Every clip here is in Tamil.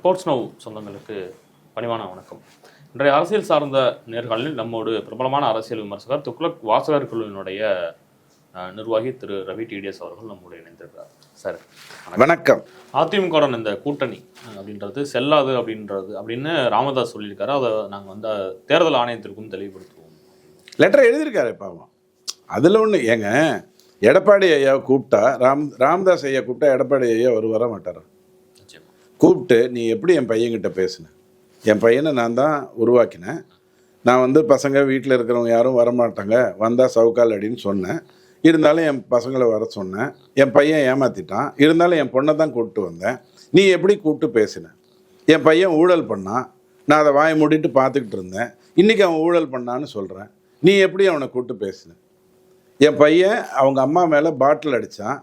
ரிப்போர்ட்ஸ் நவ் சொந்தங்களுக்கு பணிவான வணக்கம். இன்றைய அரசியல் சார்ந்த நேர்காணலில் நம்மோடு பிரபலமான அரசியல் விமர்சகர் துக்ளக் வாசகர் குழுவினுடைய நிர்வாகி திரு. ரவி டிடிஎஸ் அவர்கள் நம்மோடு இணைந்திருக்கிறார். சார் வணக்கம். அதிமுகவுடன் இந்த கூட்டணி அப்படின்றது செல்லாது அப்படின்றது அப்படின்னு ராமதாஸ் சொல்லியிருக்காரு. அதை நாங்கள் வந்து தேர்தல் ஆணையத்திற்கும் தெளிவுபடுத்துவோம். லெட்டர் எழுதியிருக்காரு பாவம். அதில் ஒன்று ஏங்க எடப்பாடி ஐயாவை கூப்பிட்டா ராம் ராமதாஸ் ஐயா கூப்பிட்டா எடப்பாடி ஐயா ஒரு வர மாட்டார்? கூப்பிட்டு நீ எப்படி என் பையன்கிட்ட பேசின? என் பையனை நான் தான் உருவாக்கினேன். நான் வந்து பசங்க வீட்டில் இருக்கிறவங்க யாரும் வரமாட்டாங்க. வந்தால் சவுக்கால் அடின்னு சொன்னேன். இருந்தாலும் என் பசங்களை வர சொன்னேன். என் பையன் ஏமாத்திட்டான். இருந்தாலும் என் பொண்ணை தான் கூப்பிட்டு வந்தேன். நீ எப்படி கூப்பிட்டு பேசின? என் பையன் ஊழல் பண்ணான். நான் அதை வாயை மூடிட்டு பார்த்துக்கிட்டு இருந்தேன். இன்றைக்கி அவன் ஊழல் பண்ணான்னு சொல்கிறேன் நீ எப்படி அவனை கூப்பிட்டு பேசின? என் பையன் அவங்க அம்மா மேலே பாட்டில் அடித்தான்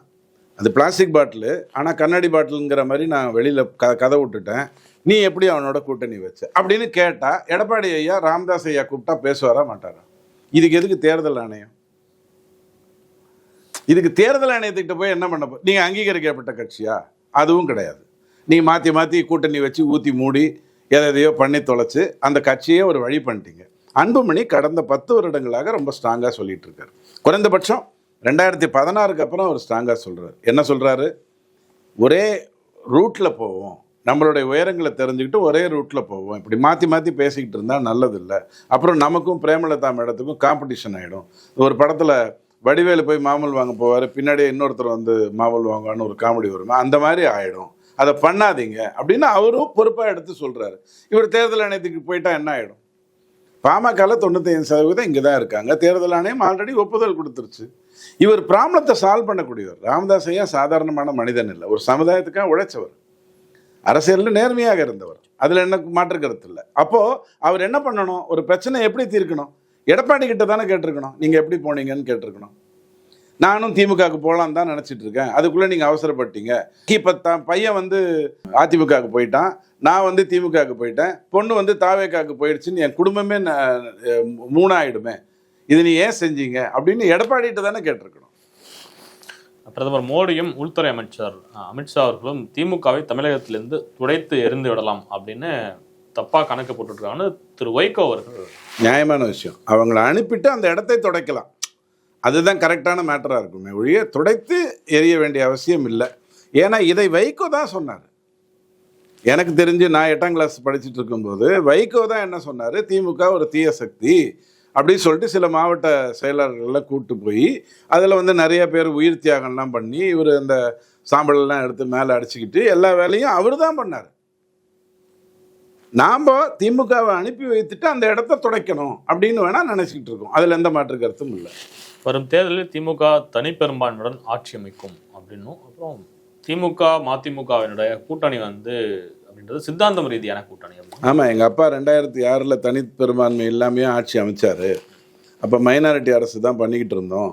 அது பிளாஸ்டிக் பாட்டிலு ஆனால் கண்ணாடி பாட்டிலுங்கிற மாதிரி நான் வெளியில் க கதை விட்டுட்டேன். நீ எப்படி அவனோட கூட்டணி வச்ச? அப்படின்னு கேட்டால் எடப்பாடி ஐயா ராம்தாஸ் ஐயா கூப்பிட்டா பேசுவாரா மாட்டாரா? இதுக்கு எதுக்கு தேர்தல் ஆணையம்? இதுக்கு தேர்தல் ஆணையத்துக்கிட்ட போய் என்ன பண்ண போ? நீங்கள் அங்கீகரிக்கப்பட்ட கட்சியா? அதுவும் கிடையாது. நீங்கள் மாற்றி மாற்றி கூட்டணி வச்சு ஊற்றி மூடி எதை எதையோ பண்ணி தொலைச்சு அந்த கட்சியே ஒரு வழி பண்ணிட்டீங்க. அன்புமணி கடந்த பத்து வருடங்களாக ரொம்ப ஸ்ட்ராங்காக சொல்லிட்டு இருக்காரு. குறைந்தபட்சம் ரெண்டாயிரத்தி பதினாறுக்கு அப்புறம் அவர் ஸ்ட்ராங்காக சொல்கிறார் என்ன சொல்கிறாரு ஒரே ரூட்டில் போவோம். நம்மளுடைய உயரங்களை தெரிஞ்சுக்கிட்டு ஒரே ரூட்டில் போவோம். இப்படி மாற்றி மாற்றி பேசிக்கிட்டு இருந்தால் நல்லதில்லை. அப்புறம் நமக்கும் பிரேமலதா மேடத்துக்கும் காம்படிஷன் ஆகிடும் ஒரு படத்தில் வடிவேலு போய் மாமல் வாங்க போவார் பின்னாடியே இன்னொருத்தர் வந்து மாமல் வாங்குவான்னு ஒரு காமெடி வருமா? அந்த மாதிரி ஆகிடும் அதை பண்ணாதீங்க அப்படின்னு அவரும் பொறுப்பாக எடுத்து சொல்கிறாரு இவர் தேர்தல் ஆணையத்துக்கு போயிட்டா என்ன ஆகிடும் பாமகவில் தொண்ணூத்தைந்து சதவீதம் இங்கே தான் இருக்காங்க. தேர்தல் ஆணையம் ஆல்ரெடி ஒப்புதல் கொடுத்துருச்சு. இவர் ப்ராப்ளத்தை சால்வ் பண்ணக்கூடியவர். ராமதாஸ் ஐயா சாதாரணமான மனிதன் இல்லை. ஒரு சமுதாயத்துக்காக உழைச்சவர். அரசியலில் நேர்மையாக இருந்தவர். அதில் என்ன மாற்று கருத்து இல்லை. அப்போது அவர் என்ன பண்ணணும்? ஒரு பிரச்சனை எப்படி தீர்க்கணும்? எடப்பாடி கிட்ட தானே கேட்டிருக்கணும். நீங்கள் எப்படி போனீங்கன்னு கேட்டிருக்கணும். நானும் திமுகவுக்கு போகலாம் தான் நினச்சிட்டு இருக்கேன். அதுக்குள்ளே நீங்கள் அவசரப்பட்டீங்க. இப்போ தான் பையன் வந்து அதிமுகவுக்கு போயிட்டான். நான் வந்து திமுகவுக்கு போயிட்டேன். பொண்ணு வந்து தாவேக்காவுக்கு போயிடுச்சுன்னு என் குடும்பமே மூணாயிடுமே. இது நீ ஏன் செஞ்சீங்க? அப்படின்னு எடப்பாடிகிட்ட தானே கேட்டிருக்கணும். பிரதமர் மோடியும் உள்துறை அமைச்சர் அமித்ஷா அவர்களும் திமுகவை தமிழகத்திலிருந்து துடைத்து எறிந்து விடலாம் அப்படின்னு தப்பா கணக்கு போட்டுருக்காங்கன்னு திரு வைகோ அவர்கள். நியாயமான விஷயம். அவங்கள அனுப்பிட்டு அந்த இடத்தை துடைக்கலாம். அதுதான் கரெக்டான மேட்டராக இருக்குமே ஒழிய துடைத்து எரிய வேண்டிய அவசியம் இல்லை. ஏன்னா இதை வைகோ தான் சொன்னார். எனக்கு தெரிஞ்சு நான் எட்டாம் கிளாஸ் படிச்சுட்டு இருக்கும்போது வைகோ தான் என்ன சொன்னார்? திமுக ஒரு தீய சக்தி. அப்படின்னு சொல்லிட்டு சில மாவட்ட செயலாளர்கள்லாம் கூப்பிட்டு போய் அதில் வந்து நிறைய பேர் உயிர் தியாகம்லாம் பண்ணி இவர் அந்த சாம்பலெல்லாம் எடுத்து மேலே அடிச்சுக்கிட்டு எல்லா வேலையும் அவர் தான் பண்ணார். நாம் திமுகவை அனுப்பி வைத்துட்டு அந்த இடத்த துடைக்கணும் அப்படின்னு வேணால் நினச்சிக்கிட்டு இருக்கோம். அதில் எந்த மாற்று கருத்தும் இல்லை. வரும் தேர்தலில் திமுக தனிப்பெரும்பான்மையுடன் ஆட்சி அமைக்கும் அப்படின்னும். அப்புறம் திமுக மதிமுகவினுடைய கூட்டணி வந்து அப்படின்றது சித்தாந்தம் ரீதியான கூட்டணி ஆமாம் எங்கள் அப்பா ரெண்டாயிரத்தி ஆறில் தனிப்பெரும்பான்மை இல்லாமையே ஆட்சி அமைச்சார். அப்போ மைனாரிட்டி அரசு தான் பண்ணிக்கிட்டு இருந்தோம்.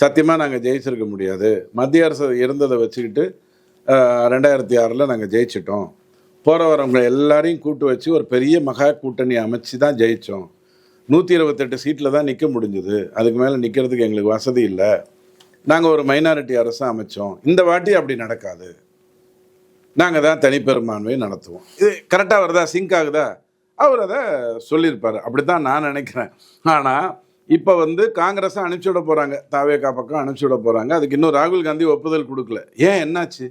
சத்தியமாக நாங்கள் ஜெயிச்சிருக்க முடியாது. மத்திய அரசு இருந்ததை வச்சுக்கிட்டு ரெண்டாயிரத்தி ஆறில் நாங்கள் ஜெயிச்சிட்டோம். போகிற வரவங்க எல்லாரையும் கூட்டு வச்சு ஒரு பெரிய மகா கூட்டணி அமைச்சு தான் ஜெயித்தோம் நூற்றி இருபத்தெட்டு சீட்டில் தான் நிற்க முடிஞ்சுது. அதுக்கு மேலே நிற்கிறதுக்கு எங்களுக்கு வசதி இல்லை. நாங்கள் ஒரு மைனாரிட்டி அரசு அமைச்சோம். இந்த வாட்டி அப்படி நடக்காது. நாங்கள் தான் தனிப்பெரும்பான்மையை நடத்துவோம். இது கரெக்டாக வருதா? சிங்க் ஆகுதா? அவர் அதை சொல்லியிருப்பார். அப்படி தான் நான் நினைக்கிறேன். ஆனால் இப்போ வந்து காங்கிரஸை அனுப்பிச்சி விட போகிறாங்க தாவேகா பக்கம் அனுப்பிச்சி விட போகிறாங்க அதுக்கு இன்னும் ராகுல் காந்தி ஒப்புதல் கொடுக்கல. ஏன் என்னாச்சு?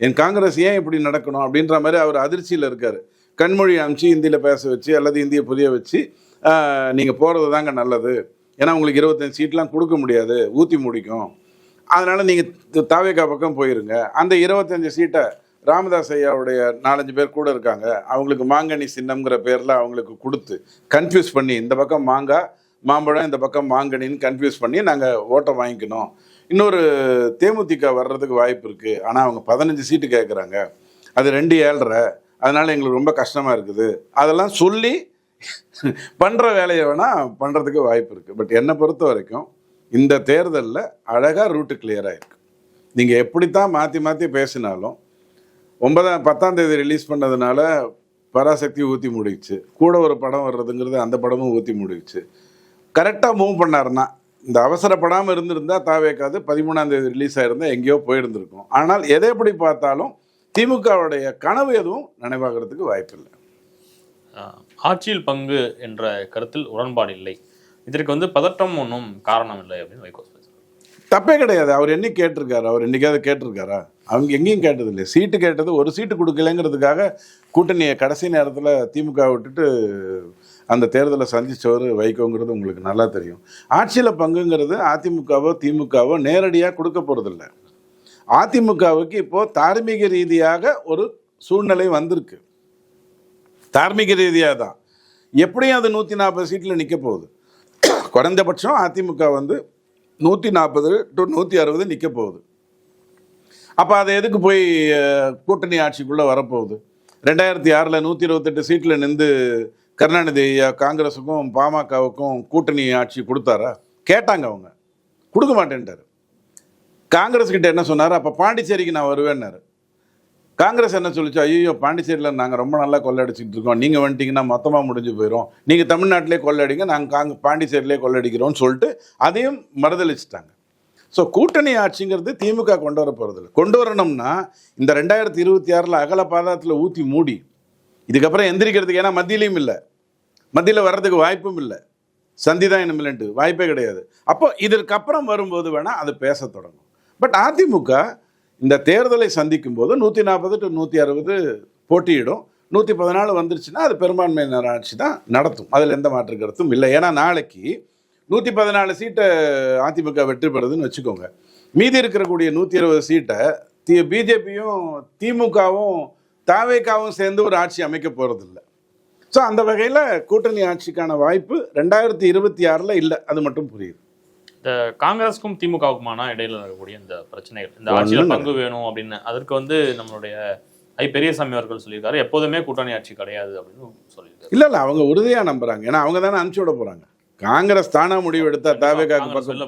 என் காங்கிரஸ் ஏன் இப்படி நடக்கணும்? அப்படின்ற மாதிரி அவர் அதிர்ச்சியில் இருக்கார். கண்மொழி அனுப்பிச்சு ஹிந்தியில் பேச வச்சு அல்லது இந்தியை புரிய வச்சு நீங்கள் போகிறது தாங்க நல்லது. ஏன்னா உங்களுக்கு இருபத்தஞ்சு சீட்லாம் கொடுக்க முடியாது. ஊற்றி முடிக்கும். அதனால் நீங்கள் தாவேகா பக்கம் போயிருங்க. அந்த இருபத்தஞ்சு சீட்டை ராமதாஸ் ஐயாவுடைய நாலஞ்சு பேர் கூட இருக்காங்க. அவங்களுக்கு மாங்கனி சின்னம்ங்கிற பேரில் அவங்களுக்கு கொடுத்து கன்ஃபியூஸ் பண்ணி இந்த பக்கம் மாங்காய் மாம்பழம் இந்த பக்கம் மாங்கனின்னு கன்ஃபியூஸ் பண்ணி நாங்கள் ஓட்டை வாங்கிக்கணும். இன்னொரு தேமுதிக வர்றதுக்கு வாய்ப்பு இருக்குது ஆனால் அவங்க பதினஞ்சு சீட்டு கேட்குறாங்க அது ரெண்டு ஏழரை. அதனால் எங்களுக்கு ரொம்ப கஷ்டமாக இருக்குது. அதெல்லாம் சொல்லி பண்ணுற வேலையை வேணால் பண்ணுறதுக்கு வாய்ப்பு இருக்குது பட் என்னை பொறுத்த வரைக்கும் இந்த தேர்தலில் அழகாக ரூட்டு கிளியராக இருக்குது நீங்கள் எப்படித்தான் மாற்றி மாற்றி பேசினாலும் ஒன்பதாம் பத்தாம் தேதி ரிலீஸ் பண்ணதுனால பராசக்தி ஊற்றி முடிச்சு. கூட ஒரு படம் வர்றதுங்கிறது அந்த படமும் ஊற்றி முடிச்சு. கரெக்டாக மூவ் பண்ணாருன்னா இந்த அவசரப்படாமல் இருந்திருந்தா தாவேக்காது பதிமூணாம் தேதி ரிலீஸ் ஆயிருந்தா எங்கேயோ போயிருந்திருக்கும். ஆனால் எதை எப்படி பார்த்தாலும் திமுகவுடைய கனவு எதுவும் நினைவாகிறதுக்கு வாய்ப்பில்லை. ஆட்சியில் பங்கு என்ற கருத்தில் உடன்பாடு இல்லை. இதற்கு வந்து பதட்டம் ஒன்றும் காரணம் இல்லை அப்படின்னு வைகோ தப்பே கிடையாது. அவர் என்னைக்கு கேட்டிருக்காரு? அவர் என்னைக்காவது கேட்டிருக்காரா? அவங்க எங்கேயும் கேட்டது இல்லை சீட்டு கேட்டது ஒரு சீட்டு கொடுக்கலங்கிறதுக்காக கூட்டணியை கடைசி நேரத்தில் திமுக விட்டுட்டு அந்த தேர்தலை சந்திச்சவர் வைக்கோங்கிறது உங்களுக்கு நல்லா தெரியும். ஆட்சியில் பங்குங்கிறது அதிமுகவோ திமுகவோ நேரடியாக கொடுக்க போகிறதில்ல அதிமுகவுக்கு இப்போது தார்மீக ரீதியாக ஒரு சூழ்நிலை வந்திருக்கு. தார்மீக ரீதியாக தான். எப்படியும் அது நூற்றி நாற்பது சீட்டில் நிற்க போகுது. குறைந்தபட்சம் அதிமுக வந்து நூற்றி நாற்பது டு நூற்றி அறுபது நிற்க போகுது. அப்போ அதை எதுக்கு போய் கூட்டணி ஆட்சிக்குள்ளே வரப்போகுது? ரெண்டாயிரத்தி ஆறில் நூற்றி இருபத்தெட்டு சீட்டில் நின்று கருணாநிதி ஐயா காங்கிரஸுக்கும் பாமகவுக்கும் கூட்டணி ஆட்சி கொடுத்தாரா? கேட்டாங்க அவங்க. கொடுக்க மாட்டேன்ட்டார். காங்கிரஸ் கிட்ட என்ன சொன்னார்? அப்போ பாண்டிச்சேரிக்கு நான் வருவேன்னாரு. காங்கிரஸ் என்ன சொல்லிச்சு? ஐயோ பாண்டிச்சேரியில் நாங்கள் ரொம்ப நல்லா கொள்ளடிச்சிட்டு இருக்கோம். நீங்கள் வந்துட்டீங்கன்னா மொத்தமாக முடிஞ்சு போயிடும் நீங்கள் தமிழ்நாட்டிலே கொள்ளடிங்க நாங்கள் காங்க பாண்டிச்சேரியிலே கொள்ளடிக்கிறோம்னு சொல்லிட்டு அதையும் மறுதளிச்சிட்டாங்க ஸோ கூட்டணி ஆட்சிங்கிறது திமுக கொண்டு வர போகிறதில்ல கொண்டு வரணும்னா இந்த ரெண்டாயிரத்தி இருபத்தி ஆறில் அகல பாதாளத்தில் ஊற்றி மூடி இதுக்கப்புறம் எந்திரிக்கிறதுக்கு ஏன்னா மத்தியிலையும் இல்லை. மத்தியில் வர்றதுக்கு வாய்ப்பும் இல்லை. சந்தி தான் இனிமேலன்ட்டு வாய்ப்பே கிடையாது. அப்போ இதற்கப்புறம் வரும்போது வேணால் அது பேச தொடங்கும். பட் அதிமுக இந்த தேர்தலை சந்திக்கும் போது நூற்றி நாற்பது டு நூற்றி அறுபது போட்டியிடும். நூற்றி பதினாலு வந்துருச்சுன்னா அது பெரும்பான்மையினர் ஆட்சி தான் நடத்தும். அதில் எந்த மாற்று கருத்தும் இல்லை. ஏன்னா நாளைக்கு நூற்றி பதினாலு சீட்டை அதிமுக வெற்றி பெறுதுன்னு வச்சுக்கோங்க. மீதி இருக்கக்கூடிய நூற்றி இருபது சீட்டை தி பிஜேபியும் திமுகவும் தாவேக்காவும் சேர்ந்து ஒரு ஆட்சி அமைக்க போகிறதில்ல ஸோ அந்த வகையில் கூட்டணி ஆட்சிக்கான வாய்ப்பு ரெண்டாயிரத்தி இருபத்தி ஆறில் இல்லை. அது மட்டும் புரியுது. இந்த காங்கிரஸுக்கும் திமுகவுக்குமான இடையில இருக்கக்கூடிய இந்த பிரச்சனைகள் இந்த ஆட்சியில பங்கு வேணும் அப்படின்னு அதற்கு வந்து நம்மளுடைய ஐ. பெரியசாமி அவர்கள் சொல்லியிருக்காரு. எப்போதுமே கூட்டணி ஆட்சி கிடையாது அப்படின்னு சொல்லியிருக்காரு. இல்லை இல்லை அவங்க உறுதியாக நம்புறாங்க. ஏன்னா அவங்க தானே அனுப்பிச்சி விட போகிறாங்க காங்கிரஸ் தானா முடிவு எடுத்தா தாவேக்காக்கு பக்கம்.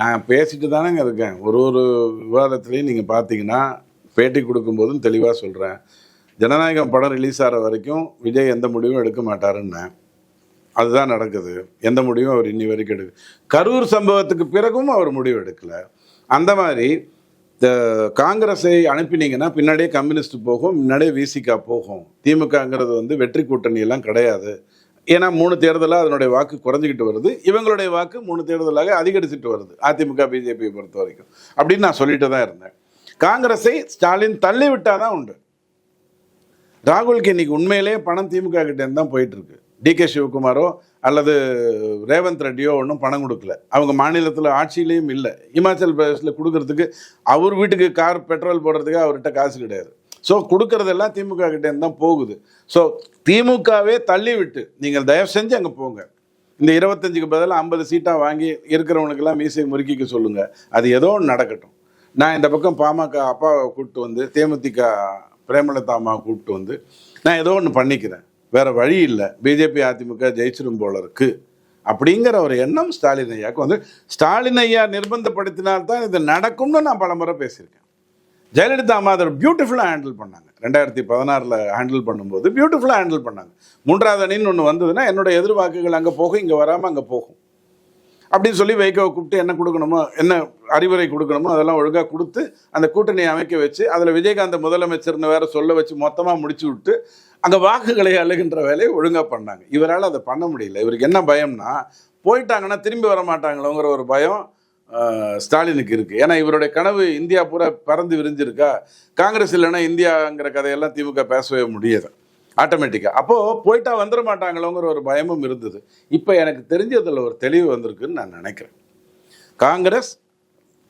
நான் பேசிட்டு தானேங்க இருக்கேன். ஒரு ஒரு விவாதத்துலேயும் நீங்கள் பார்த்தீங்கன்னா பேட்டி கொடுக்கும்போதும் தெளிவாக சொல்கிறேன் ஜனநாயகம் படம் ரிலீஸ் ஆகிற வரைக்கும் விஜய் எந்த முடிவும் எடுக்க மாட்டாருன்னேன் அதுதான் நடக்குது. எந்த முடிவும் அவர் இன்னி வரைக்கும் எடுக்க கரூர் சம்பவத்துக்கு பிறகும் அவர் முடிவு எடுக்கல. அந்த மாதிரி காங்கிரஸை அனுப்பினீங்கன்னா பின்னாடியே கம்யூனிஸ்ட் போகும் முன்னாடியே விசிகா போகும். திமுகங்கிறது வந்து வெற்றி கூட்டணி எல்லாம் கிடையாது. ஏன்னா மூணு தேர்தலாக அதனுடைய வாக்கு குறைஞ்சிக்கிட்டு வருது. இவங்களுடைய வாக்கு மூணு தேர்தலாக அதிகரிச்சுட்டு வருது அதிமுக பிஜேபியை பொறுத்த வரைக்கும். அப்படின்னு நான் சொல்லிட்டு தான் இருந்தேன். காங்கிரஸை ஸ்டாலின் தள்ளி விட்டால் தான் உண்டு. ராகுலுக்கு இன்னைக்கு உண்மையிலேயே பணம் திமுக கிட்டேருந்து தான் போயிட்டுருக்கு டி கே சிவகுமாரோ அல்லது ரேவந்த் ரெட்டியோ ஒன்றும் பணம் கொடுக்கல. அவங்க மாநிலத்தில் ஆட்சியிலையும் இல்லை. இமாச்சல் பிரதேசில் கொடுக்கறதுக்கு அவர் வீட்டுக்கு கார் பெட்ரோல் போடுறதுக்கு அவர்கிட்ட காசு கிடையாது. ஸோ கொடுக்கறதெல்லாம் திமுக கிட்டேருந்து தான் போகுது. ஸோ திமுகவே தள்ளிவிட்டு நீங்கள் தயவு செஞ்சு அங்கே போங்க. இந்த இருபத்தஞ்சுக்கு பதிலாக ஐம்பது சீட்டாக வாங்கி இருக்கிறவனுக்கெல்லாம் மீசை முறுக்கிக்க சொல்லுங்கள் அது ஏதோ ஒன்று நடக்கட்டும். நான் இந்த பக்கம் பாமக அப்பாவை கூப்பிட்டு வந்து தேமுதிக பிரேமலதா அம்மாவை கூப்பிட்டு வந்து நான் ஏதோ ஒன்று பண்ணிக்கிறேன். வேறு வழி இல்லை. பிஜேபி அதிமுக ஜெயிச்சிடும் போல இருக்குது அப்படிங்கிற ஒரு எண்ணம் ஸ்டாலின் ஐயாவுக்கு வந்து ஸ்டாலின் ஐயா நிர்பந்தப்படுத்தினால்தான் இது நடக்கும்னு நான் பலமுறை பேசியிருக்கேன். ஜெயலலிதா அம்மா அதை பியூட்டிஃபுல்லாக ஹேண்டில் பண்ணாங்க. ரெண்டாயிரத்தி பதினாறில் ஹேண்டில் பண்ணும்போது பியூட்டிஃபுல்லாக ஹேண்டில் பண்ணாங்க. மூன்றாவது அணின்னு ஒன்று வந்ததுன்னா என்னோட எதிர்வாக்குகள் அங்கே போகும் இங்கே வராமல் அங்கே போகும். அப்படின்னு சொல்லி வைகோவை கூப்பிட்டு என்ன கொடுக்கணுமோ என்ன அறிவுரை கொடுக்கணுமோ அதெல்லாம் ஒழுங்காக கொடுத்து அந்த கூட்டணியை அமைக்க வச்சு அதில் விஜயகாந்த் முதலமைச்சர்னு வேற சொல்ல வச்சு மொத்தமாக முடிச்சு விட்டு அங்கே வாக்குகளை அழுகின்ற வேலையை ஒழுங்காக பண்ணாங்க. இவரால் அதை பண்ண முடியல. இவருக்கு என்ன பயம்னா போயிட்டாங்கன்னா திரும்பி வர மாட்டாங்களோங்கிற ஒரு பயம் ஸ்டாலினுக்கு இருக்குது ஏன்னா இவருடைய கனவு இந்தியா பூரா பறந்து விரிஞ்சிருக்கா? காங்கிரஸ் இல்லைன்னா இந்தியாங்கிற கதையெல்லாம் திமுக பேசவே முடியாது. ஆட்டோமேட்டிக்காக அப்போது போயிட்டா வந்துட மாட்டாங்களோங்கிற ஒரு பயமும் இருந்தது. இப்போ எனக்கு தெரிஞ்சதில் ஒரு தெளிவு வந்திருக்குன்னு நான் நினைக்கிறேன். காங்கிரஸ்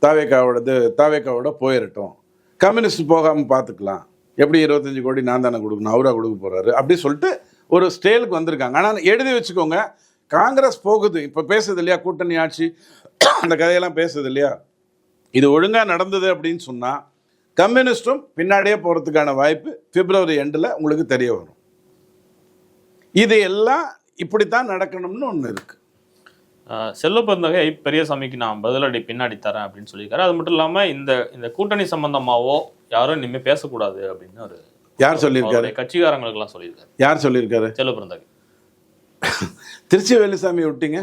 தாவேக்காவோடது தாவேக்காவோட போயிடட்டும் கம்யூனிஸ்ட் போகாமல் பார்த்துக்கலாம் எப்படி இருபத்தஞ்சு கோடி நான் தானே கொடுக்கணும் அவராக கொடுக்க போகிறாரு அப்படி சொல்லிட்டு ஒரு ஸ்டேலுக்கு வந்திருக்காங்க. ஆனால் எழுதி வச்சுக்கோங்க காங்கிரஸ் போகுது. இப்போ பேசுது இல்லையா கூட்டணி ஆட்சி? அந்த கதையெல்லாம் பேசுது இல்லையா? இது ஒழுங்காக நடந்தது அப்படின்னு சொன்னால் கம்யூனிஸ்டும் பின்னாடியே போகிறதுக்கான வாய்ப்பு பிப்ரவரி எண்டில் உங்களுக்கு தெரிய வரும். இது எல்லாம் இப்படித்தான் நடக்கணும்னு ஒன்று இருக்குது செல்வ பெருந்தகை பெரியசாமிக்கு நான் பதிலடி பின்னாடி தரேன் அப்படின்னு சொல்லியிருக்காரு. அது மட்டும் இல்லாம இந்த இந்த கூட்டணி சம்பந்தமாவோ யாரும் இனிமே பேசக்கூடாது அப்படின்னு ஒரு யார் சொல்லியிருக்காரு? அவருடைய கட்சிக்காரங்களுக்கு எல்லாம் சொல்லியிருக்காரு. யார் சொல்லியிருக்காரு? செல்வ பெருந்தகை. திருச்சி வேலுசாமி விட்டீங்க?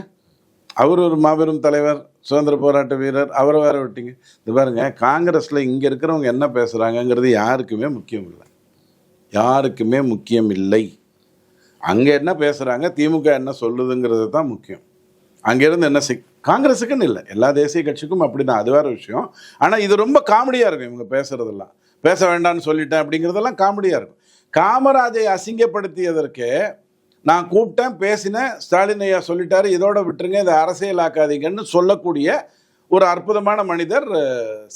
அவர் ஒரு மாபெரும் தலைவர் சுதந்திர போராட்ட வீரர். அவரை வேற விட்டீங்க. இது பாருங்க காங்கிரஸில் இங்கே இருக்கிறவங்க என்ன பேசுகிறாங்கங்கிறது யாருக்குமே முக்கியம் இல்லை. யாருக்குமே முக்கியம் இல்லை. அங்கே என்ன பேசுகிறாங்க திமுக என்ன சொல்லுதுங்கிறது தான் முக்கியம். அங்கேருந்து என்ன செய் காங்கிரஸுக்குன்னு இல்லை. எல்லா தேசிய கட்சிக்கும் அப்படி தான் அது வேற விஷயம். ஆனால் இது ரொம்ப காமெடியாக இருக்கும் இவங்க பேசுகிறதெல்லாம் பேச வேண்டாம்னு சொல்லிட்டேன் அப்படிங்கிறதெல்லாம் காமெடியாக இருக்கும். காமராஜை அசிங்கப்படுத்தியதற்கு நான் கூப்பிட்டேன் பேசினேன் ஸ்டாலின் ஐயா சொல்லிட்டாரு இதோட விட்டுருங்க இதை அரசியலாக்காதீங்கன்னு சொல்லக்கூடிய ஒரு அற்புதமான மனிதர்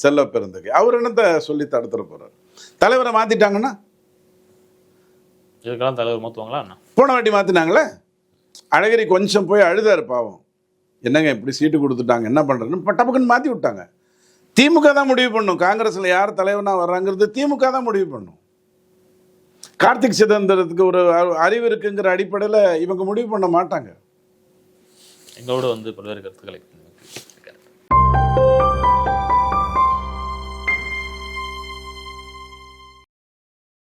செல்வ பெருந்தகை. அவர் என்னத்தை சொல்லி தடுத்துட போறாரு? தலைவரை மாத்திட்டாங்கன்னா? இதுக்கெல்லாம் தலைவர் மாற்றுவாங்களா போன வாட்டி மாத்தினாங்களே? அழகிரி கொஞ்சம் போய் அழுதாரு பாவம். என்னங்க இப்படி சீட்டு கொடுத்துட்டாங்க என்ன பண்றதுன்னு பட்டப்பக்குன்னு மாத்தி விட்டாங்க. திமுக தான் முடிவு பண்ணும். காங்கிரஸ்ல யார் தலைவனா வர்றாங்கிறது திமுக தான் முடிவு பண்ணும். கார்த்திக் சிதம்பரத்துக்கு ஒரு அறிவு இருக்குங்கிற அடிப்படையில் இவங்க முடிவு பண்ண மாட்டாங்க. எங்களோட வந்து பல்வேறு கருத்துக்களை